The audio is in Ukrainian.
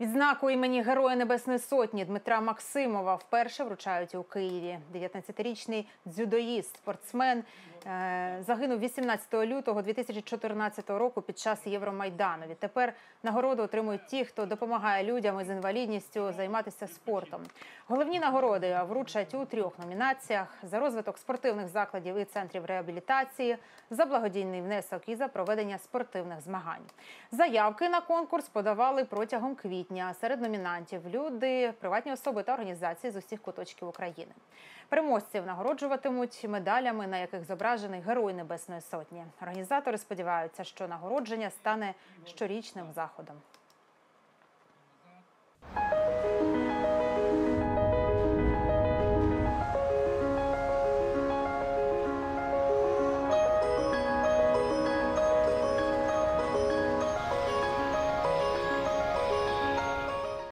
Відзнаку імені Героя Небесної Сотні Дмитра Максимова вперше вручають у Києві. 19-річний дзюдоїст, спортсмен загинув 18 лютого 2014 року під час Євромайдану. Відтепер нагороду отримують ті, хто допомагає людям із інвалідністю займатися спортом. Головні нагороди вручать у трьох номінаціях: за розвиток спортивних закладів і центрів реабілітації, за благодійний внесок і за проведення спортивних змагань. Заявки на конкурс подавали протягом квітня. Серед номінантів люди, приватні особи та організації з усіх куточків України. Переможців нагороджуватимуть медалями, на яких зображений Герой Небесної Сотні. Організатори сподіваються, що нагородження стане щорічним заходом.